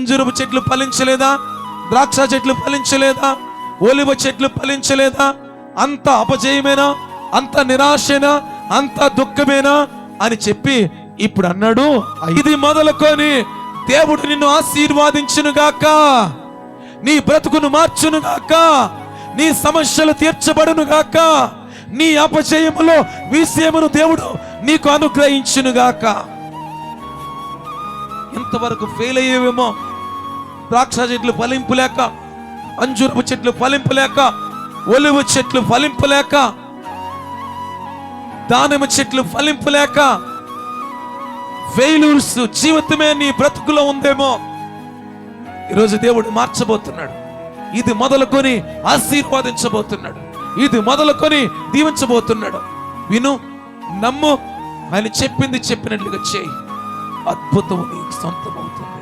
అంజురపు చెట్లు ఫలించలేదా? ద్రాక్ష చెట్లు ఫలించలేదా? ఒలివ చెట్లు ఫలించలేదా? అంత అపజయమేనా? అంత నిరాశేనా? అంత దుఃఖమేనా? అని చెప్పి ఇప్పుడు అన్నాడు ఇది మొదలుకొని దేవుడు నిన్ను ఆశీర్వాదించును గాక నీ బ్రతుకును మార్చును గాక నీ సమస్యలు తీర్చబడును గాక నీ అపజయములో విషయమును దేవుడు నీకు అనుగ్రహించును గాక ఇంతవరకు ఫెయిల్ అయ్యేవేమో ద్రాక్ష చెట్లు ఫలింపు లేక అంజూరపు చెట్లు ఫలింపు లేక ఒలివ చెట్లు ఫలింపు లేక దానిమ్మ చెట్లు ఫలింపు లేక ఫెయిల్యూర్స్ జీవితమే నీ బ్రతుకులో ఉందేమో. ఈరోజు దేవుడు మార్చబోతున్నాడు. ఇది మొదలుకొని ఆశీర్వాదించబోతున్నాడు. ఇది మొదలుకొని దీవించబోతున్నాడు. విను నమ్ము ఆయన చెప్పింది చెప్పినట్లుగా చేయి. అద్భుతం నీకు సొంతమవుతుంది.